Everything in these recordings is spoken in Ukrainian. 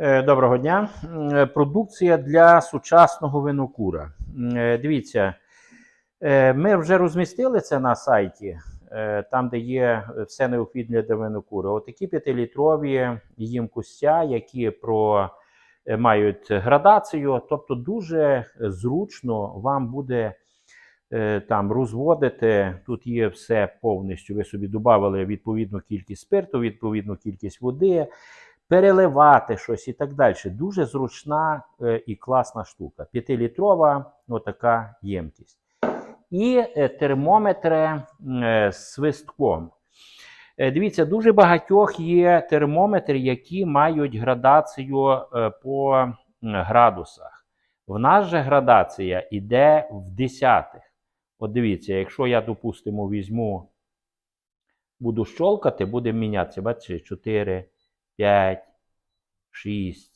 Е, Доброго дня. Е, Продукція для сучасного винокура. Е, Дивіться, ми вже розмістили це на сайті, там, де є все необхідне для винокура. Отакі п'ятилітрові їмкостя, які про, мають градацію, тобто дуже зручно вам буде там розводити. Тут є все повністю. Ви собі додали відповідну кількість спирту, відповідну кількість води переливати щось і так далі. Дуже зручна е, і класна штука. П'ятилітрова отака ємкість. І е, термометри е, з свистком. Дивіться, дуже багатьох є термометри, які мають градацію по градусах. В нас же градація йде в десятих. От дивіться, якщо я, допустимо, візьму, буду щолкати, буде мінятися. Бачите, 4, 5, 6,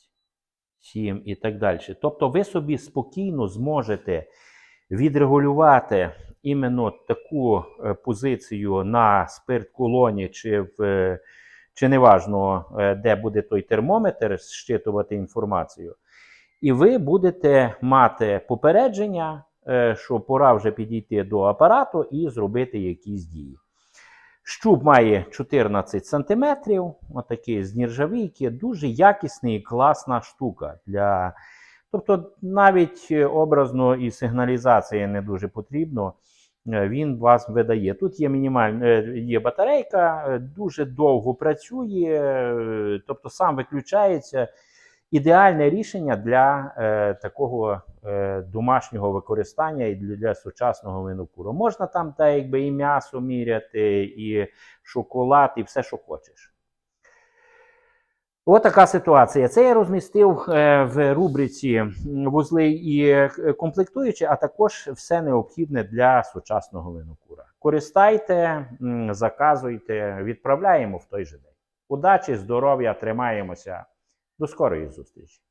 7 і так далі. Тобто ви собі спокійно зможете відрегулювати іменно таку е, позицію на спирт-колоні, чи в е, чи неважно, е, де буде той термометр зчитувати інформацію. І ви будете мати попередження, що пора вже підійти до апарату і зробити якісь дії. Щуп має 14 см, отакий з нержавійки, дуже якісний і класна штука. Для... Тобто навіть е, образно і сигналізація не дуже потрібно. е, Він вас видає. Тут є мінімальна е, є батарейка, дуже довго працює, тобто сам виключається. Ідеальне рішення для е, такого е, домашнього використання і для, для сучасного винокуру. Можна там та, якби, і м'ясо міряти, і шоколад, і все, що хочеш. Ось така ситуація. Це я розмістив е, в рубриці вузли і комплектуючі, а також все необхідне для сучасного винокура. Користайте, заказуйте, відправляємо в той же день. Удачі, здоров'я, тримаємося. До скорої зустрічі!